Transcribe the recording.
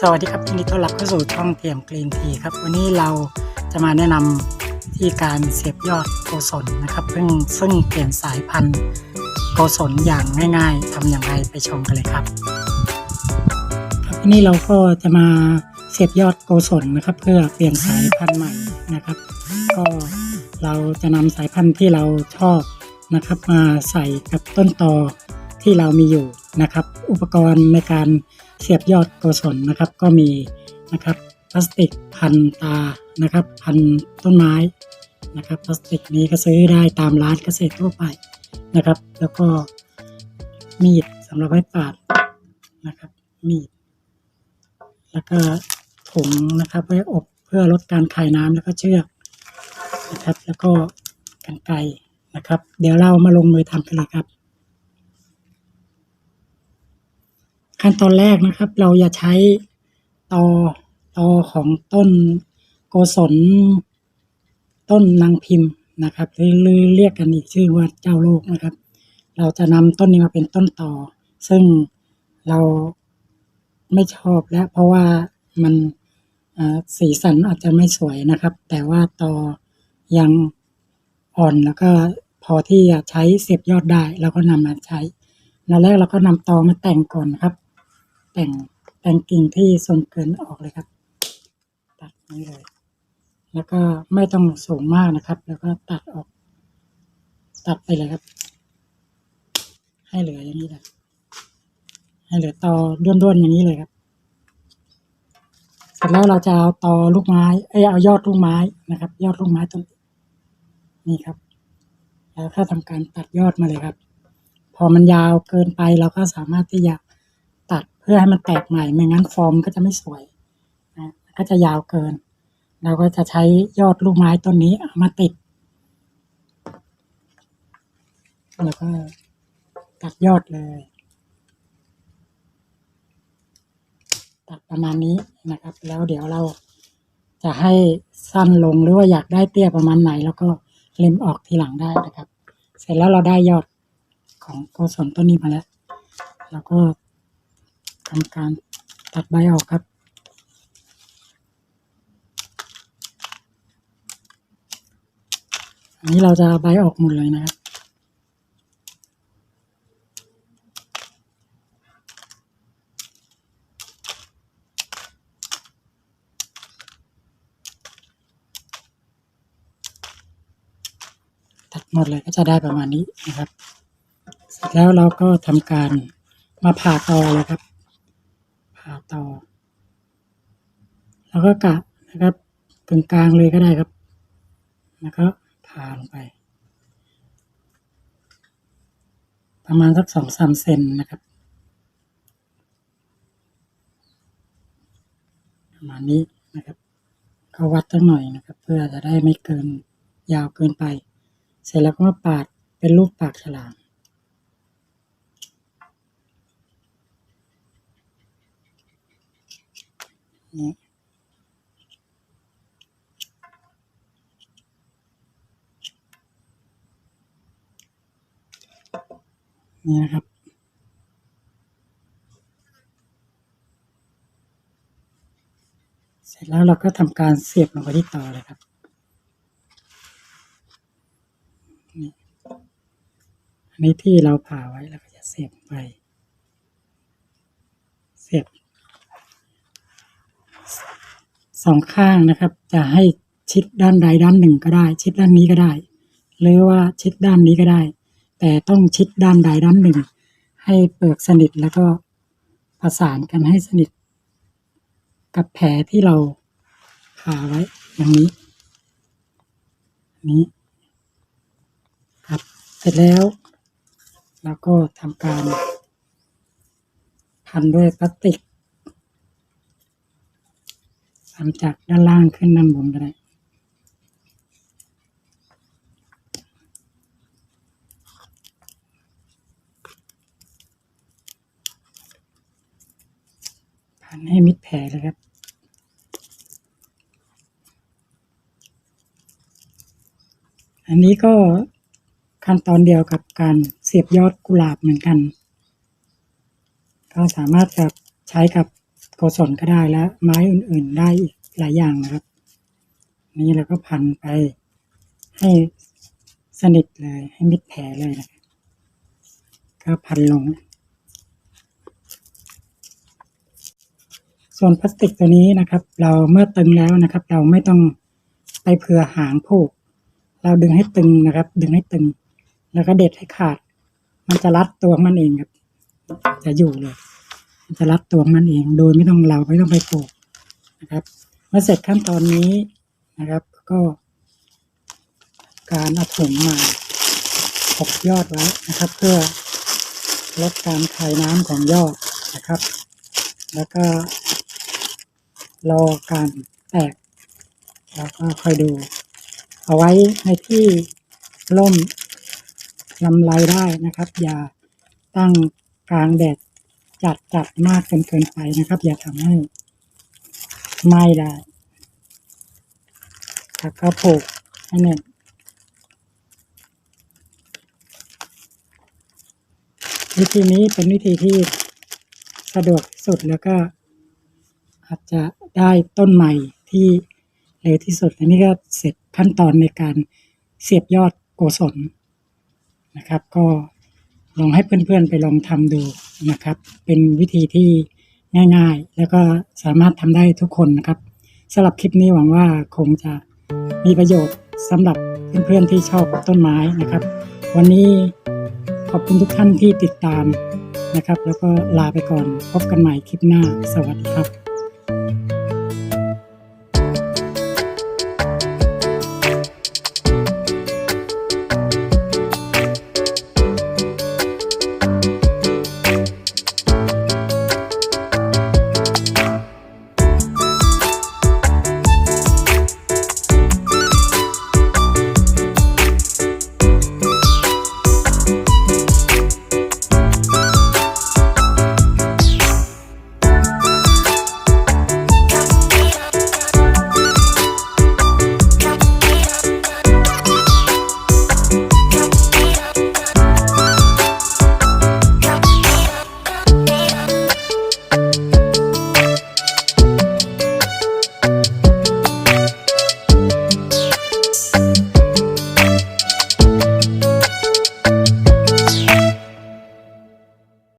สวัสดีครับยินดีต้อนรับเข้าสู่ช่องเทียมกรีนทีครับ วันนี้เราจะมาแนะนำที่การเสียบยอดโกศลนะครับซึ่งซึ่งเปลี่ยนสายพันธุ์โกศลอย่างง่าย ๆทำอย่างไรไปชมกันเลยครับครับวันนี้เราก็จะมาเสียบยอดโกศลนะครับ เพื่อเปลี่ยนสายพันธุ์ใหม่นะครับ ก็เราจะนำสายพันธุ์ที่เราชอบนะครับ มาใส่กับต้นตอที่เรามีอยู่ นะครับ อุปกรณ์ในการเสียบยอดโกศลนะครับ ก็มีนะครับพลาสติกพันตานะครับ พันต้นไม้นะครับพลาสติกนี้ก็ซื้อได้ตามร้านเกษตรทั่วไปนะครับ แล้วก็มีดสำหรับไว้ปาดนะครับ มีด แล้วก็ถุงนะครับไว้อบเพื่อลดการคายน้ำแล้วก็เชือกนะครับ แล้วก็กันไกนะครับ เดี๋ยวเรามาลงมือทำกันเลยครับ ขั้นตอนแรกนะครับ เราอย่าใช้ตอตอของต้นโกศลต้นนางพิมพ์นะครับหรือเรียกกันอีกชื่อว่าเจ้าโลกนะครับ เราจะนำต้นนี้มาเป็นต้นต่อ ซึ่งเราไม่ชอบแล้วเพราะว่ามันสีสันอาจจะไม่สวยนะครับ แต่ว่าตอยังอ่อนแล้วก็พอที่จะใช้เสียบยอดได้เราก็นำมาใช้แล้วแรกเราก็นำตอมาแต่งก่อนนครับ แต่งแต่งกิ่งที่ส่วนเกินออกเลยครับ ตัดนี้เลย แล้วก็ไม่ต้องสูงมากนะครับ แล้วก็ตัดออก ตัดไปเลยครับ ให้เหลืออย่างนี้แหละให้เหลือตอด้วนๆอย่างนี้เลยครับเสร็จแล้วเราจะเอาตอลูกไม้เอ้เอายอดลูกไม้นะครับ ยอดลูกไม้ต้นนี่ครับ แล้วก็ทำการตัดยอดมาเลยครับ พอมันยาวเกินไปเราก็สามารถที่จะ พื่อให้มันแตกใหม่ไม่งั้นฟอร์มก็จะไม่สวยนะก็จะยาวเกิน เราก็จะใช้ยอดลูกไม้ต้นนี้ามาติด แล้วก็ตัดยอดเลย ตัดประมาณนี้นะครับ แล้วเดี๋ยวเราจะให้สั้นลงหรือว่าอยากได้เตี้ยประมาณไหน แล้วก็เล็มออกทีหลังได้นะครับ เสร็จแล้วเราได้ยอดของโกศลต้นนี้มาแล้ว แล้วก็ ทำการตัดใบออกครับ อันนี้เราจะใบออกหมดเลยนะครับตัดหมดเลยก็จะได้ประมาณนี้นะครับ เสร็จแล้วเราก็ทำการมาผ่าตอเลยครับ ผ่าต่อ แล้วก็กะนะครับตรงกลางเลยก็ได้ครับแล้วก็ผ่าลงไป ประมาณสักสองสามเซนนะครับประมาณนี้นะครับก็วัดสักหน่อยนะครับ เพื่อจะได้ไม่เกินยาวเกินไป เสร็จแล้วก็มาปาดเป็นรูปปากฉลาม นี่นี่นะครับ เสร็จแล้วเราก็ทำการเสียบลงไปที่ต่อเลยครับนี่อันนี้ที่เราผ่าไว้แล้วก็จะเสียบไป เสียบ สองข้างนะครับ จะให้ชิดด้านใดด้านหนึ่งก็ได้ ชิดด้านนี้ก็ได้ หรือว่าชิดด้านนี้ก็ได้ แต่ต้องชิดด้านใดด้านหนึ่ง ให้เปลือกสนิทแล้วก็ประสานกันให้สนิท กับแผลที่เราผ่าไว้อย่างนี้นี้ครับเสร็จแล้วเราก็ทำการพันด้วยพลาสติก ทำจากด้านล่างขึ้นด้านบนก็ได้พันให้มิดแผลเลยครับอันนี้ก็ขั้นตอนเดียวกับการเสียบยอดกุหลาบเหมือนกัน ก็สามารถจะใช้กับ โกศลก็ได้และไม้อื่นๆได้อีกหลายอย่างนะครับ นี่เราก็พันไปให้สนิทเลยให้มิดแผลเลยนะก็พันลง ส่วนพลาสติกตัวนี้นะครับ เราเมื่อตึงแล้วนะครับ เราไม่ต้องไปเผื่อหางผูก เราดึงให้ตึงนะครับ ดึงให้ตึง แล้วก็เด็ดให้ขาด มันจะรัดตัวมันเองครับ จะอยู่เลย จะรัดตัวมันเอง โดยไม่ต้องเราไม่ต้องไปผูกนะครับเมื่อเสร็จขั้นตอนนี้นะครับ ก็ การเอาถุงมาปกยอดไว้นะครับ เพื่อลดการคายน้ำของยอดนะครับ แล้วก็ รอการแตกแล้วก็ค่อยดู เอาไว้ในที่ร่มลำไรได้นะครับ อย่าตั้งกลางแดด จัดจัดมากเกินเกินไปนะครับ อย่าทำให้ไหม้ได้แล้วก็ผูกให้แน่นวิธีนี้เป็นวิธีที่สะดวกสุดแล้วก็ อาจจะได้ต้นใหม่ที่เร็วที่สุดอันนี้ก็เสร็จขั้นตอนในการเสียบยอดโกศลนะครับ ก็ลองให้เพื่อนๆไปลองทำดู นะครับ เป็นวิธีที่ง่ายๆ แล้วก็สามารถทำได้ทุกคนนะครับสำหรับคลิปนี้หวังว่าคงจะมีประโยชน์สำหรับเพื่อนๆที่ชอบต้นไม้นะครับ วันนี้ขอบคุณทุกท่านที่ติดตามนะครับ แล้วก็ลาไปก่อนพบกันใหม่คลิปหน้า สวัสดีครับ